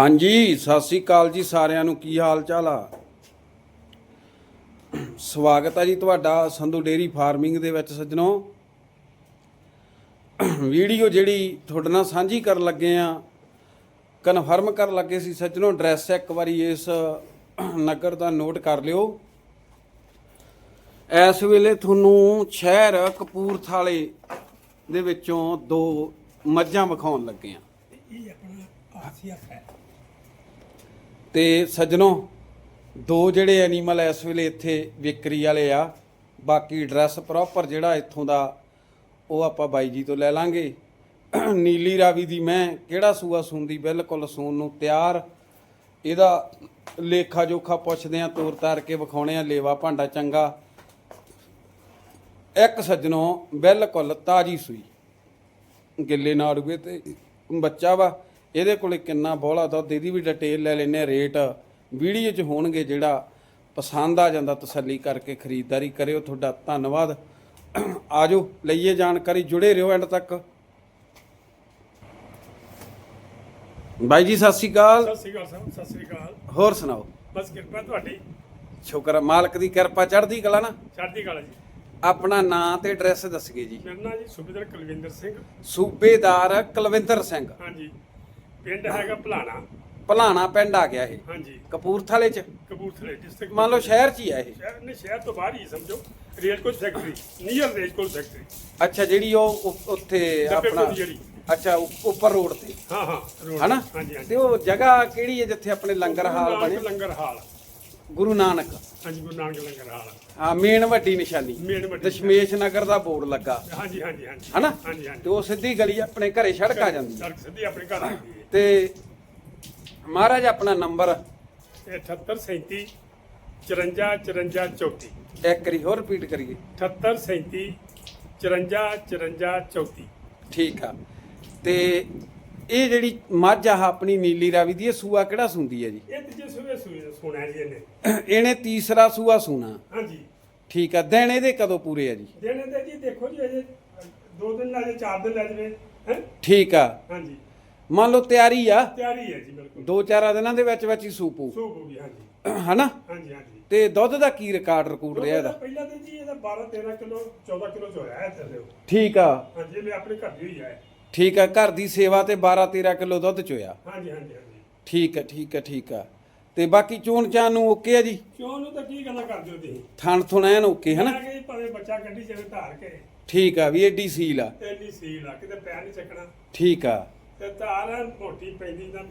ਹਾਂਜੀ, ਸਤਿ ਸ੍ਰੀ ਅਕਾਲ ਜੀ ਸਾਰਿਆਂ ਨੂੰ, ਕੀ ਹਾਲ ਚਾਲ ਆ? ਸਵਾਗਤ ਹੈ ਜੀ ਤੁਹਾਡਾ ਸੰਧੂ ਡੇਰੀ ਫਾਰਮਿੰਗ ਦੇ ਵਿੱਚ ਸੱਜਣੋ। ਵੀਡੀਓ ਜਿਹੜੀ ਤੁਹਾਡੇ ਨਾਲ ਸਾਂਝੀ ਕਰਨ ਲੱਗੇ ਆ, ਕਨਫਰਮ ਕਰਨ ਲੱਗੇ ਸੀ ਸੱਜਣੋ, ਐਡਰੈਸ ਇੱਕ ਵਾਰੀ ਇਸ ਨਗਰ ਦਾ ਨੋਟ ਕਰ ਲਿਓ। ਇਸ ਵੇਲੇ ਤੁਹਾਨੂੰ ਸ਼ਹਿਰ ਕਪੂਰਥਾਲੇ ਦੇ ਵਿੱਚੋਂ ਦੋ ਮੱਝਾਂ ਵਿਖਾਉਣ ਲੱਗੇ ਆ। ਇਹ ਆਪਣਾ ਆਸੀਅਤ ਹੈ ਤੇ ਸੱਜਣੋ, ਦੋ ਜਿਹੜੇ ਐਨੀਮਲ ਇਸ ਵੇਲੇ ਇੱਥੇ ਵਿਕਰੀ ਵਾਲੇ ਆ, ਬਾਕੀ ਐਡਰੈਸ ਪ੍ਰੋਪਰ ਜਿਹੜਾ ਇੱਥੋਂ ਦਾ, ਉਹ ਆਪਾਂ ਬਾਈ ਜੀ ਤੋਂ ਲੈ ਲਾਂਗੇ। ਨੀਲੀ ਰਾਵੀ ਦੀ ਮੈਂ ਕਿਹੜਾ ਸੂਆ ਸੁੰਦੀ ਬਿਲਕੁਲ ਸੂਣ ਨੂੰ ਤਿਆਰ। ਇਹਦਾ ਲੇਖਾ ਜੋਖਾ ਪੁੱਛਦੇ ਆ, ਤੋਰ ਤਾਰ ਕੇ ਵਿਖਾਉਣੇ ਆ, ਲੇਵਾ ਭਾਂਡਾ ਚੰਗਾ। ਇੱਕ ਸੱਜਣੋ, ਬਿਲਕੁਲ ਤਾਜੀ ਸੂਈ। ਗਿੱਲੇ ਨਾੜੂਏ ਤੇ ਬੱਚਾ ਵਾ। ਇਹਦੇ ਕੋਲੇ ਕਿੰਨਾ ਬੋਲਾ ਦੁੱਧ ਇਹਦੀ ਵੀ ਡਿਟੇਲ ਲੈ ਲੈਨੇ ਰੇਟ ਵੀਡੀਓ 'ਚ ਹੋਣਗੇ ਜਿਹੜਾ ਪਸੰਦ ਆ ਜਾਂਦਾ ਤਸੱਲੀ ਕਰਕੇ ਖਰੀਦਦਾਰੀ ਕਰਿਓ ਤੁਹਾਡਾ ਧੰਨਵਾਦ। ਆਜੋ ਲਈਏ ਜਾਣਕਾਰੀ ਜੁੜੇ ਰਹੋ ਐਂਡ ਤੱਕ। ਬਾਈ ਜੀ ਸਤਿ ਸ਼੍ਰੀ ਅਕਾਲ। ਸਤਿ ਸ੍ਰੀ ਅਕਾਲ ਸਾਹਿਬ ਸਤਿ ਸ੍ਰੀ ਅਕਾਲ। ਹੋਰ ਸੁਣਾਓ? ਬਸ ਕਿਰਪਾ ਤੁਹਾਡੀ। ਸ਼ੁਕਰ ਮਾਲਕ ਦੀ ਕਿਰਪਾ ਚੜ੍ਹਦੀ ਕਲਾ ਨਾ? ਚੜ੍ਹਦੀ ਕਲਾ ਜੀ। ਆਪਣਾ ਨਾਂ ਤੇ ਐਡਰੈਸ ਦੱਸਗੇ ਜੀ। ਮੇਰਾ ਨਾਂ ਜੀ ਸੁਬੇਦਰ ਕੁਲਵਿੰਦਰ ਸਿੰਘ। ਸੂਬੇਦਾਰ ਕੁਲਵਿੰਦਰ ਸਿੰਘ। ਹਾਂਜੀ। ਪਿੰਡ ਹੈਗਾ ਭਲਾਣਾ। ਭਲਾਣਾ ਪਿੰਡ ਆ ਗਿਆ ਇਹ। ਹਾਂਜੀ। ਕਪੂਰਥਲੇ ਚ। ਕਪੂਰਥਲੇ ਡਿਸਟ੍ਰਿਕਟ ਮੰਨ ਲਓ ਸ਼ਹਿਰ 'ਚ ਹੀ ਆ ਇਹ। ਸ਼ਹਿਰ ਨੇ ਸ਼ਹਿਰ ਤੋਂ ਬਾਹਰ ਹੀ ਸਮਝੋ। Rail coach factory near rail coach factory ਅੱਛਾ ਜਿਹੜੀ ਉਹ ਉ- ਉੱਥੇ ਡੱਬੇ ਆਪਣਾ ਕੋਲ ਜਿਹੜੀ। ਅੱਛਾ ਉ- ਉੱਪਰ ਰੋਡ ਤੇ। ਹਾਂ ਹਾਂ road, ਹਨਾ? ਹਾਂਜੀ ਹਾਂਜੀ। ਤੇ ਉਹ ਜਗ੍ਹਾ ਕਿਹੜੀ ਹੈ ਜਿੱਥੇ ਆਪਣੇ ਲੰਗਰ ਹਾਲ ਗੁਰੂ ਨਾਨਕ ਬਣੇ? ਲੰਗਰ ਹਾਲ। ਗੁਰੂ ਨਾਨਕ। ਹਾਂਜੀ ਗੁਰੂ ਨਾਨਕ ਲੰਗਰ ਹਾਲ। ਹਾਂ ਮੇਨ ਵੱਡੀ ਨਿਸ਼ਾਨੀ। ਮੇਨ ਵੱਡੀ ਦਸ਼ਮੇਸ਼ ਨਗਰ ਦਾ ਬੋਰਡ ਲੱਗਾ। ਹਾਂਜੀ ਹਾਂਜੀ ਹਾਂਜੀ। ਹਨਾ? ਹਾਂਜੀ ਹਾਂਜੀ। ਤੇ ਉਹ ਸਿੱਧੀ ਗਲੀ ਆਪਣੇ ਘਰੇ ਸੜਕ ਆ ਜਾਂਦੀ। ਹੈ ਸੜਕ ਸਿੱਧੀ ਆਪਣੇ ਘਰ ਆਉਂਦੀ ਹੈ। ਤੇ ਮਹਾਰਾਜ ਆਪਣਾ ਨੰਬਰ ਇਹ 78 37 54 54 34 ਇੱਕ ਵਾਰੀ ਹੋਰ ਰਿਪੀਟ ਕਰੀਏ। 78 37 54 54 34 ਠੀਕ ਆ। ਤੇ ਇਹ ਜਿਹੜੀ ਮੱਝ ਆ ਆਪਣੀ ਨੀਲੀ ਰਾਵੀ ਦੀ ਇਹ ਸੂਆ ਕਿਹੜਾ ਸੁੰਦੀ ਹੈ ਜੀ? ਇਹ ਤੀਜੇ ਸੂਏ ਸੂਏ ਸੁਣਿਆ ਜੀ ਇਹਨੇ। ਇਹਨੇ ਤੀਸਰਾ ਸੂਆ ਸੂਣਾ। ਹਾਂਜੀ। ਠੀਕ ਆ। ਦਿਨ ਇਹਦੇ ਕਦੋਂ ਪੂਰੇ ਆ ਜੀ? ਦੇਣੇ ਤੇ ਜੀ ਦੇਖੋ ਜੀ ਅਜੇ ਦੋ ਦਿਨ ਲੈ ਜੇ ਚਾਰ ਦਿਨ ਲੈ ਜਵੇ ਹੈ? ਠੀਕ ਆ। ਹਾਂਜੀ। ਮੰਨ ਲਓ ਤਿਆਰੀ ਆ। ਤਿਆਰੀ ਹੈ ਜੀ ਬਿਲਕੁਲ। ਦੋ ਚਾਰ ਦਿਨਾਂ ਦੇ ਵਿੱਚ ਵਿੱਚ ਹੀ ਸੂਪੂ ਸੂਪ ਹੋ ਗਈ ਹਾਂਜੀ। ਹਨਾ? ਹਾਂਜੀ ਹਾਂਜੀ। ਤੇ ਦੁੱਧ ਦਾ ਕੀ ਰਿਕਾਰਡ ਰਿਕੂਡ ਰਿਹਾ ਇਹਦਾ? ਪਹਿਲਾਂ ਤੇ ਜੀ ਇਹਦਾ 12 13 ਕਿਲੋ 14 ਕਿਲੋ ਚ ਹੋਇਆ ਹੈ ਥੱਲੇ ਠੀਕ ਆ। ਹਾਂਜੀ ਮੈਂ ਆਪਣੇ ਘਰ ਦੀ ਹੋਈ ਹੈ ਠੀਕ ਆ ਘਰ ਦੀ ਸੇਵਾ ਤੇ 12 13 ਕਿਲੋ ਦੁੱਧ ਚੋਇਆ ਹਾਂਜੀ ਹਾਂਜੀ ਹਾਂਜੀ। ਠੀਕ ਆ ਠੀਕ ਆ ਠੀਕ ਆ। ਤੇ ਬਾਕੀ ਚੋਣ ਚਾਣ ਨੂੰ ਓਕੇ ਆ ਜੀ? ਕਿਉਂ ਨੂੰ ਤਾਂ ਕੀ ਗੱਲਾਂ ਕਰਦੇ ਹੋ ਤੁਸੀਂ? ਥਣ ਥੁਣ ਐਨ ਓਕੇ ਹਨਾ? ਮੈਂ ਕਿਹਾ ਜੀ ਭਾਵੇਂ ਬੱਚਾ ਕੱਢੀ ਜਾਵੇ ਧਾਰ ਕੇ। ਠੀਕ ਆ ਵੀ ਏਡੀ ਸੀਲ ਆ। ਇੰਨੀ ਸੀਲ ਆ ਕਿਤੇ ਪੈਰ ਨਹੀਂ ਚੱਕਣਾ। ਠੀਕ ਆ। ਤੇ ਧਾਰ ਐਨ ਮੋਟੀ ਪੈਂਦੀ ਤਾਂ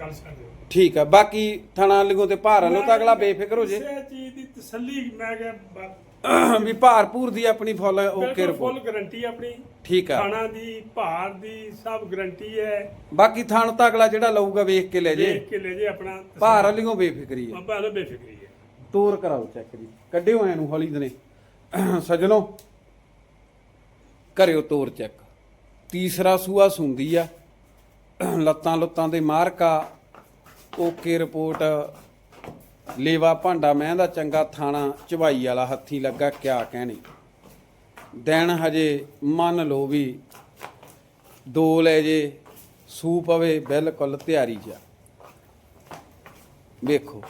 ਗੱਲ ਛੱਡ ਦਿਓ। ਠੀਕ ਆ ਬਾਕੀ ਥਣਾ ਲਿਗੋ ਤੇ ਭਾਰ ਲੋ ਤਾਂ ਅਗਲਾ ਬੇਫਿਕਰ ਹੋ ਜੇ। ਕਿਸੇ ਚੀਜ਼ ਦੀ ਤਸੱਲੀ ਮੈਂ ਕਿਹਾ ਵੀ ਭਾਰਪੂਰ ਦੀ ਆਪਣੀ full okay report full guarantee ਆਪਣੀ। ਠੀਕ ਆ। ਖਾਣਾ ਦੀ ਭਾਰ ਦੀ ਸਭ ਗਾਰੰਟੀ ਹੈ। ਬਾਕੀ ਥਣ ਤਾਂ ਅਗਲਾ ਜਿਹੜਾ ਲਊਗਾ ਵੇਖ ਕੇ ਲੈ ਜੇ। ਦੇਖ ਕੇ ਲੈ ਜੇ ਆਪਣਾ ਭਾਰ ਲਿਗੋ ਬੇਫਿਕਰੀ ਬਾਬਾ ਲੋ ਬੇਫਿਕਰੀ ਹੈ ਤੋਰ ਕਰਾਓ ਚੈੱਕ ਜੀ। ਕੱਢਿਓ ਐ ਨੂੰ ਹੌਲੀ ਦਨੇ। ਸਜਣੋ ਕਰਿਓ ਤੋਰ ਚੈੱਕ ਤੀਸਰਾ ਸੂਆ ਸੁੰਦੀ ਆ। ਲੱਤਾਂ ਲੁੱਤਾਂ ਦੇ ਮਾਰਕਾ, ਓਕੇ ਰਿਪੋਰਟ, ਲੇਵਾ ਭਾਂਡਾ ਮੈਂ ਦਾ ਚੰਗਾ ਥਾਣਾ ਚਵਾਈ ਵਾਲਾ ਹੱਥੀ ਲੱਗਾ ਕਿਆ ਕਹਿਣੀ। ਦਿਨ ਹਜੇ ਮੰਨ ਲਓ ਵੀ ਦੋ ਲੈ ਜੇ, ਸੂ ਪਵੇ ਬਿਲਕੁਲ ਤਿਆਰੀ ਜਾ ਵੇਖੋ,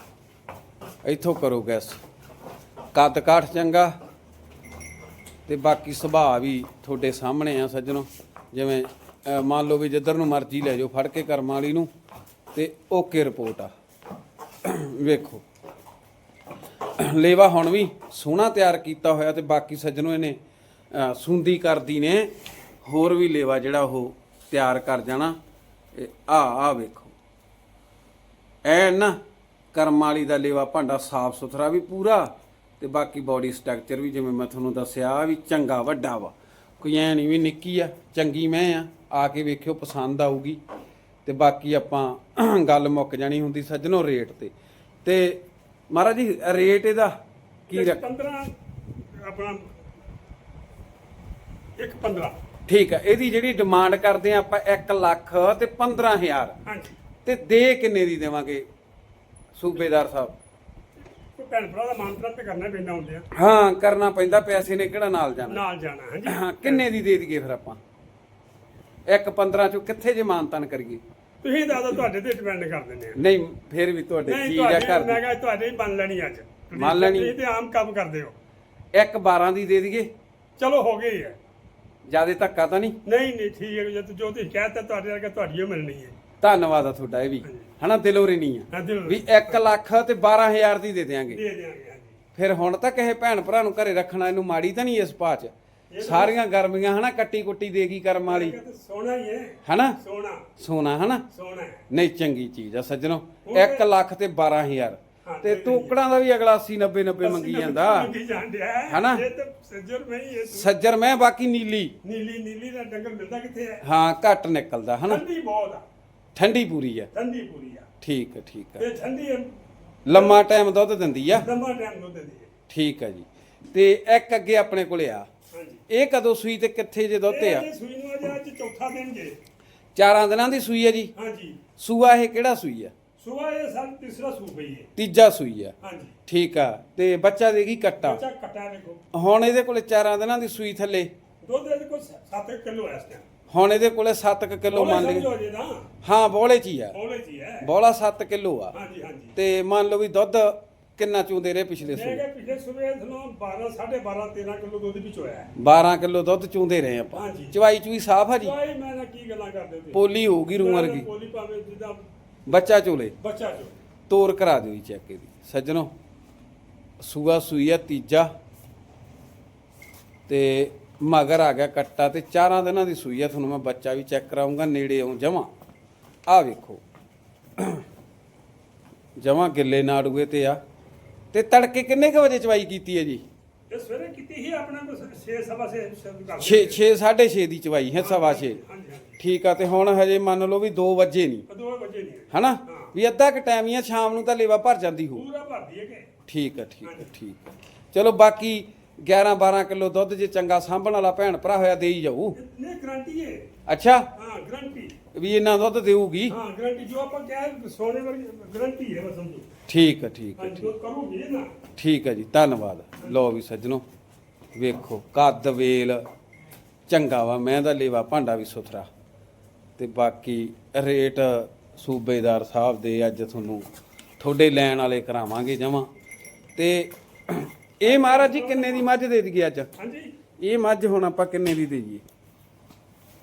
ਇੱਥੋਂ ਕਰੋ ਗੈਸ ਕੱਦ ਕਾਠ ਚੰਗਾ, ਤੇ ਬਾਕੀ ਸੁਭਾਅ ਵੀ ਤੁਹਾਡੇ ਸਾਹਮਣੇ ਆ ਸੱਜਣੋ, ਜਿਵੇਂ ਅਹ, ਮੰਨ ਲਓ ਵੀ ਜਿੱਧਰ ਨੂੰ ਮਰਜ਼ੀ ਲੈ ਜਾਓ ਫੜ ਕੇ ਕਰਮ ਵਾਲੀ ਨੂੰ ਤੇ ਓਕੇ ਰਿਪੋਰਟ ਆ। ਵੇਖੋ। ਲੇਵਾ ਹੁਣ ਵੀ ਸੋਹਣਾ ਤਿਆਰ ਕੀਤਾ ਹੋਇਆ ਤੇ ਬਾਕੀ ਸੱਜਣੋ ਇਹਨੇ ਅਹ, ਸੁੰਦੀ ਕਰਦੀ ਨੇ ਹੋਰ ਵੀ ਲੇਵਾ ਜਿਹੜਾ ਉਹ ਤਿਆਰ ਕਰ ਜਾਣਾ। ਆ ਆ ਵੇਖੋ। ਐਨ ਨਾ ਕਰਮ ਵਾਲੀ ਦਾ ਲੇਵਾ ਭਾਂਡਾ ਸਾਫ਼ ਸੁਥਰਾ ਵੀ ਪੂਰਾ ਤੇ ਬਾਕੀ ਬਾਡੀ ਸਟਰਕਚਰ ਵੀ ਜਿਵੇਂ ਮੈਂ ਤੁਹਾਨੂੰ ਦੱਸਿਆ ਵੀ ਚੰਗਾ ਵੱਡਾ ਵਾ। ਕੋਈ ਐ ਨਹੀਂ ਵੀ ਨਿੱਕੀ ਆ ਚੰਗੀ ਮੈਂ ਆ। ਆ ਕੇ ਵੇਖਿਓ ਪਸੰਦ ਆਊਗੀ। ਤੇ ਬਾਕੀ ਆਪਾਂ ਗੱਲ ਮੁੱਕ ਜਾਣੀ ਹੁੰਦੀ ਸੱਜਣੋ ਰੇਟ ਤੇ। ਤੇ ਮਹਾਰਾਜ ਜੀ ਰੇਟ ਇਹਦਾ ਕੀ ਰੱਖ 15 ਆਪਣਾ ਇੱਕ 15 ਠੀਕ ਆ ਇਹਦੀ ਜਿਹੜੀ ਡਿਮਾਂਡ ਕਰਦੇ ਆ ਆਪਾਂ 1 ਲੱਖ ਤੇ 15000 ਹਾਂਜੀ। ਤੇ ਦੇ ਕਿੰਨੇ ਦੀ ਦੇਵਾਂਗੇ ਸੂਬੇਦਾਰ ਸਾਹਿਬ? ਭੈਣ ਭਰਾ ਦਾ ਮਾਨਤਰਾ ਤੇ ਕਰਨਾ ਪੈਂਦਾ ਹੁੰਦੇ ਆ। ਹਾਂ ਕਰਨਾ ਪੈਂਦਾ ਪੈਸੇ ਨੇ ਕਿਹੜਾ ਨਾਲ ਜਾਣਾ? ਨਾਲ ਜਾਣਾ ਹਾਂਜੀ। ਹਾਂ ਕਿੰਨੇ ਦੀ ਦੇ ਦਈਏ ਫਿਰ ਆਪਾਂ? ਇੱਕ 15 ਚੋਂ ਕਿੱਥੇ ਜੇ ਮਾਨਤਨ ਕਰੀਏ? ਤੁਸੀਂ ਦੱਸੋ ਤੁਹਾਡੇ ਤੇ ਡਿਪੈਂਡ ਕਰ ਦਿੰਦੇ ਆ ਨਹੀਂ ਫਿਰ ਵੀ ਤੁਹਾਡੇ ਚੀਜ਼ ਆ ਤੁਹਾਡੇ ਘਰ ਮੈਂ ਦੀ ਕਿਹਾ ਤੁਹਾਡੇ ਹੀ ਮੰਨ ਲੈਣੀ ਅੱਜ। ਮੰਨ ਲੈਣੀ। ਤੁਸੀਂ ਤੇ ਆਮ ਕੰਮ ਕਰਦੇ ਹੋ। ਇੱਕ 12 ਦੀ ਦੇ ਦਈਏ। ਚਲੋ ਹੋ ਗਈ ਹੈ। ਜਿਆਦੇ ਧੱਕਾ ਤਾਂ ਨਹੀਂ? ਨਹੀਂ ਨਹੀਂ ਠੀਕ ਹੈ। ਜੇ ਜੋ ਤੁਸੀਂ ਕਹਿਤਾ ਤੁਹਾਡੇ ਵਰਗਾ ਤੁਹਾਡੀ ਹੀ ਮਿਲਣੀ ਹੈ। ਧੰਨਵਾਦ ਆ ਤੁਹਾਡਾ ਇਹ ਵੀ। ਹਨਾ ਦਿਲੋਂ ਨਹੀਂ ਆ। ਹਾਂ ਦਿਲ ਵੀ 1 ਲੱਖ ਤੇ 12000 ਦੀ ਦੇ ਦਿਆਂਗੇ। ਦੇ ਦਿਆਂਗੇ ਹਾਂਜੀ। ਫਿਰ ਹੁਣ ਤਾਂ ਕਿਸੇ ਭੈਣ ਭਰਾ ਨੂੰ ਘਰੇ ਰੱਖਣਾ ਇਹਨੂੰ ਮਾੜੀ ਤਾਂ ਨਹੀਂ ਇਸ ਭਾਅ 'ਚ। ਸਾਰੀਆਂ ਗਰਮੀਆਂ ਹਨਾ ਕੱਟੀ ਕੁੱਟੀ ਦੇਗੀ ਕਰਮ ਵਾਲੀ। ਸੋਨਾ ਹੀ ਹੈ ਹਨਾ? ਸੋਨਾ ਸੋਨਾ ਹਨਾ? ਸੋਨਾ ਹੈ। ਨਹੀਂ ਚੰਗੀ ਚੀਜ਼ ਆ ਸੱਜਣੋ। 1 ਲੱਖ ਤੇ 12000 ਹਾਂ, ਤੇ ਟੋਕੜਾਂ ਦਾ ਵੀ ਅਗਲਾ 80 90 90 ਮੰਗੀ ਜਾਂਦਾ। ਆ। ਹਨਾ? ਇਹ ਤਾਂ ਸੱਜਰ ਨਹੀਂ ਹੈ ਸੱਜਰ ਮੈਂ ਬਾਕੀ ਨੀਲੀ। ਨੀਲੀ ਨੀਲੀ ਦਾ ਡੰਗਰ ਮਿਲਦਾ ਕਿੱਥੇ ਹੈ ਹਾਂ ਘੱਟ ਨਿਕਲਦਾ ਹਨਾ? ਠੰਡੀ ਬਹੁਤ ਆ। ਠੰਡੀ ਪੂਰੀ ਆ। ਠੰਡੀ ਪੂਰੀ ਆ। ਠੀਕ ਆ ਠੀਕ ਆ। ਇਹ ਠੰਡੀ ਹੈ ਲੰਮਾ ਟਾਈਮ ਦੁੱਧ ਦਿੰਦੀ ਆ? ਲੰਮਾ ਟਾਈਮ ਦੁੱਧ ਦਿੰਦੀ ਹੈ ਠੀਕ ਆ ਜੀ। ਤੇ ਇੱਕ ਅੱਗੇ ਆਪਣੇ ਕੋਲੇ ਆ। ਇਹ ਕਦੋਂ ਸੂਈ ਤੇ ਕਿੱਥੇ ਜੇ ਦੁੱਧ ਤੇ ਆ? ਇਹ ਸੂਈ ਨੂੰ ਅਜੇ ਅੱਜ ਚੌਥਾ ਦਿਨ ਜੇ। ਚਾਰਾਂ ਦਿਨਾਂ ਦੀ ਸੂਈ ਆ ਜੀ? ਹਾਂਜੀ। ਸੂਆ ਇਹ ਕਿਹੜਾ ਸੂਈ ਆ? ਸੁਬਾ ਇਹ ਸਾਲ ਤੀਸਰਾ ਸੂ ਪਈ ਹੈ ਤੀਜਾ ਸੂਈ ਆ। ਹਾਂਜੀ। ਠੀਕ ਆ। ਤੇ ਬੱਚਾ ਦੇਗੀ ਕੱਟਾ? ਬੱਚਾ ਕਟਾ ਵੇਖੋ ਹੁਣ ਇਹਦੇ ਕੋਲੇ ਚਾਰਾਂ ਦਿਨਾਂ ਦੀ ਸੂਈ ਥੱਲੇ? ਦੁੱਧ ਇਹਦੇ ਕੋਲ 7 ਕਿਲੋ ਹੈ ਇਸ ਟਾਈਮ ਹੁਣ ਇਹਦੇ ਕੋਲੇ 7 ਕਿਲੋ ਮੰਨ ਲਈ ਸਮਝੋ ਜੀ ਨਾ। ਹਾਂ ਬੋਲੇ ਚ ਹੀ ਆ। ਉਹਲੇ ਜੀ ਹੈ ਬੋਲਾ 7 ਕਿਲੋ ਆ। ਹਾਂਜੀ ਹਾਂਜੀ। ਤੇ ਮੰਨ ਲਓ ਵੀ ਦੁੱਧ ਕਿੰਨਾ ਚੂੰਦੇ ਰਹੇ ਪਿਛਲੇ ਮੈਂ ਸੂਏ ਕਿਹਾ ਪਿਛਲੇ ਸਵੇਰ ਥਲੋਂ 12 12.5 13 ਕਿਲੋ ਦੁੱਧ ਵੀ ਚੋਇਆ ਹੈ। 12 ਕਿਲੋ ਦੁੱਧ ਚੂੰਦੇ ਰਹੇ ਆਪਾਂ। ਹਾਂਜੀ। ਚਵਾਈ ਚੂਈ ਸਾਫ਼ ਆ ਜੀ? ਕੋਈ ਮੈਂ ਨਾ ਕੀ ਗੱਲਾਂ ਕਰਦੇ ਤੇ ਪੋਲੀ ਹੋਊਗੀ ਰੂੰ ਵਰਗੀ। ਪੋਲੀ ਭਾਵੇਂ ਜਿੱਦਾਂ ਬੱਚਾ ਚੋਲੇ? ਬੱਚਾ ਚੋ ਤੋਰ ਕਰਾ ਦਿਓ ਜੀ ਚੈੱਕ ਇਹਦੀ। ਸੱਜਣੋ ਸੂਆ ਸੂਈ ਆ ਤੀਜਾ। ਤੇ ਮਗਰ ਆ ਗਿਆ ਕੱਟਾ ਤੇ ਚਾਰਾਂ ਦਿਨਾਂ ਦੀ ਸੂਈ ਆ ਤੁਹਾਨੂੰ ਮੈਂ ਬੱਚਾ ਵੀ ਚੈੱਕ ਕਰਾਉਂਗਾ ਨੇੜੇ ਆਉਂ ਜਮਾ। ਆ ਵੇਖੋ। ਜਮਾ ਗਿੱਲੇ ਨਾੜੂਏ ਤੇ ਆ। ਤੇ ਤੜਕੇ ਕਿੰਨੇ ਕ ਵਜੇ ਚਵਾਈ ਕੀਤੀ ਹੈ ਜੀ? ਇਹ ਸਵੇਰੇ ਕੀਤੀ ਸੀ ਆਪਣਾ ਕੁਛ 6 ਸਵਾ 6 ਕਰ 6 6 6:30 ਦੀ ਚਵਾਈ ਹੈ ਸਵਾ 6 ਹਾਂਜੀ ਹਾਂਜੀ। ਠੀਕ ਆ ਤੇ ਹੁਣ ਹਜੇ ਮੰਨ ਲਓ ਵੀ 2 ਵਜੇ ਨਹੀਂ ਦੋ ਵਜੇ ਨਹੀਂ ਹੈ। ਹਨਾ? ਹਾਂ। ਵੀ ਅੱਧਾ ਕ ਟਾਈਮ ਹੀ ਆ ਸ਼ਾਮ ਨੂੰ ਤਾਂ ਲੇਵਾ ਭਰ ਜਾਂਦੀ ਹੋ ਪੂਰਾ ਭਰਦੀ ਹੈ ਕਿ? ਠੀਕ ਆ ਠੀਕ ਆ ਠੀਕ ਆ। ਚਲੋ ਬਾਕੀ 11 12 ਕਿਲੋ ਦੁੱਧ ਜੇ ਚੰਗਾ ਸਾਂਭਣ ਵਾਲਾ ਭੈਣ ਭਰਾ ਹੋਇਆ ਦੇਈ ਜਾਊ। ਨਹੀਂ ਗਰੰਟੀ ਹੈ ਅੱਛਾ? ਹਾਂ ਗਰੰਟੀ ਵੀ ਇਹਨਾਂ ਦੁੱਧ ਦੇਊਗੀ? ਹਾਂ ਗਰੰਟੀ ਜੋ ਆਪਾਂ ਕਹਿ ਸੋਨੇ ਵਰਗੀ ਗਰੰਟੀ ਹੈ ਬਸ ਸਮਝੋ ਠੀਕ ਆ ਠੀਕ ਹਾਂ ਜੋ ਕਰੂਗੀ ਨਾ ਠੀਕ ਆ ਜੀ ਧੰਨਵਾਦ। ਲਓ ਵੀ ਸੱਜਣੋ ਵੇਖੋ ਕੱਦ ਵੇਲ ਚੰਗਾ ਵਾ ਮੈਂ ਦਾ ਲੇਵਾ ਭਾਂਡਾ ਵੀ ਸੁਥਰਾ। ਤੇ ਬਾਕੀ ਰੇਟ ਸੂਬੇਦਾਰ ਸਾਹਿਬ ਦੇ ਅੱਜ ਤੁਹਾਨੂੰ ਤੁਹਾਡੇ ਲੈਣ ਵਾਲੇ ਕਰਾਵਾਂਗੇ ਜਮਾਂ। ਤੇ ਇਹ ਮਹਾਰਾਜ ਜੀ ਕਿੰਨੇ ਦੀ ਮੱਝ ਦੇ ਦਈਏ ਅੱਜ? ਹਾਂਜੀ। ਇਹ ਮੱਝ ਹੁਣ ਆਪਾਂ ਕਿੰਨੇ ਦੀ ਦੇਈਏ?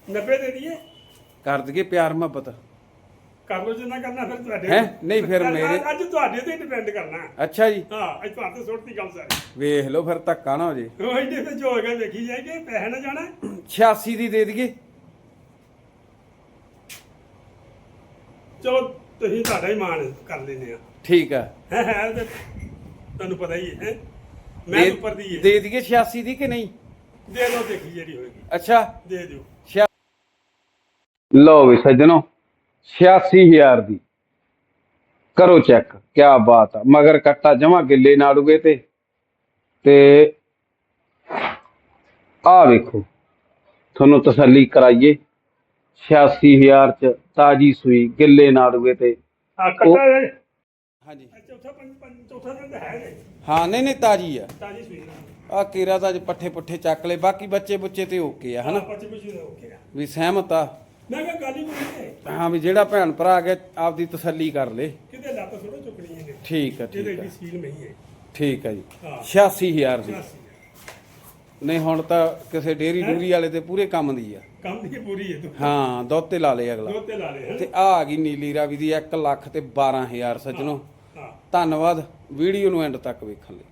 90 ਦੇ ਦਈਏ। ਕਰ ਦਈਏ ਪਿਆਰ ਮੁਹੱਬਤ। ਕਰ ਲਓ ਜਿੰਨਾ ਕਰਨਾ ਫਿਰ ਤੁਹਾਡੇ ਹੈਂ? ਨਹੀਂ ਫਿਰ ਅੱਜ- ਮੇਰੇ- ਅੱਜ ਤੁਹਾਡੇ ਤੇ ਡਿਪੈਂਡ ਕਰਨਾ। ਅੱਛਾ ਜੀ। ਹਾਂ ਅੱਜ ਤੁਹਾਡੇ ਸੁੱਟਦੀ ਗੱਲ ਸਾਰੀ। ਵੇਖ ਲਓ ਫਿਰ ਧੱਕਾ ਨਾ ਹੋ ਜੇ। ਉਹ ਇਹਦੇ ਤੇ ਜੋ ਹੋਏਗਾ ਵੇਖੀ ਜਾਏਗੀ ਪੈਸੇ ਨਾ ਜਾਣਾ। 86 ਦੀ ਦੇ ਦਈਏ। ਚਲੋ ਤੁਸੀਂ ਤੁਹਾਡਾ ਹੀ ਮਾਣ ਕਰ ਲੈਨੇ ਆ। ਠੀਕ ਆ। ਹੈ ਹੈ ਤੇ ਤੁਹਾਨੂੰ ਪਤਾ ਹੀ ਹੈ ਹੈਂ? ਮੈਂ ਦੇ- ਉੱਪਰ ਦੀ ਹੈ। ਦੇ ਦਈਏ 86 ਦੀ ਕਿ ਨਹੀਂ? ਦੇ ਲਓ ਦੇਖੀ ਜਿਹੜੀ ਹੋਏਗੀ। ਅੱਛਾ। ਦੇ ਦਿਓ। ਲਓ ਵੀ ਸੱਜਣੋ। 86000 ਦੀ। ਕਰੋ ਚੈੱਕ ਕੀ ਬਾਤ ਆ। ਮਗਰ ਕੱਟਾ ਜਮਾ ਗਿੱਲੇ ਨਾੜੂਗੇ ਤੇ। ਤੇ ਆ ਵੇਖੋ ਤੁਹਾਨੂੰ ਤਸੱਲੀ ਕਰਾਈਏ। 86000 ਚ ਤਾਜੀ ਸੂਈ ਗਿੱਲੇ ਨਾੜੂਗੇ ਤੇ। ਆ ਕੱਟਾ ਇਹ? ਹਾਂਜੀ। ਚੌਥਾ ਪੰਜ ਪੰਜ ਚੌਥਾ ਦਿਨ ਤਾਂ ਹੈ ਨਹੀਂ ਨਹੀਂ ਤਾਜੀ ਆ। ਤਾਜੀ ਸੂਈ ਆ ਕੀਰਾ ਤਾਂ ਅੱਜ ਪੱਠੇ ਪੁੱਠੇ ਚੱਕ ਲਏ। ਬਾਕੀ ਬੱਚੇ ਬੁੱਚੇ ਤੇ ਓਕੇ ਆ ਹਨਾ? ਪੱਚੀ ਪੱਚੀ ਦਾ ਹੋ ਗਿਆ ਵੀ ਸਹਿਮਤ ਆ। ਮੈਂ ਕਿਹਾ ਗੱਲ ਹੀ ਕੋਈ ਨਹੀਂ ਹਾਂ। ਵੀ ਜਿਹੜਾ ਭੈਣ ਭਰਾ ਆ ਗਿਆ ਆਪਦੀ ਤਸੱਲੀ ਕਰ ਲੇ। ਕਿਤੇ ਲੱਤ ਥੋੜਾ ਚੁੱਕਣੀ ਇਹਨੇ। ਠੀਕ ਆ ਇਹਦੇ ਠੀਕ ਆ ਏਡੀ ਸੀਲ ਨਹੀਂ ਹੈ। ਠੀਕ ਆ ਜੀ। ਹਾਂ। 86000 ਦੀ। ਨਹੀਂ ਹੁਣ ਤਾਂ ਕਿਸੇ ਡੇਰੀ ਡੂਰੀ ਵਾਲੇ ਤੇ ਪੂਰੇ ਕੰਮ ਦੀ ਆ। ਕੰਮ ਦੀ ਪੂਰੀ ਹੈ ਤੂੰ। ਹਾਂ ਦੁੱਧ ਤੇ ਲਾ ਲੇ ਅਗਲਾ। ਦੋ ਤੇ ਲਾ ਲੈ ਹੈਂ? ਤੇ ਆ ਆ ਗਈ ਨੀਲੀ ਰਾਵੀ ਦੀ 1 ਲੱਖ ਤੇ 12000 ਸੱਜਣੋ। ਹਾਂ ਧੰਨਵਾਦ ਵੀਡੀਓ ਨੂੰ ਐਂਡ ਤੱਕ ਵੇਖਣ ਲਈ।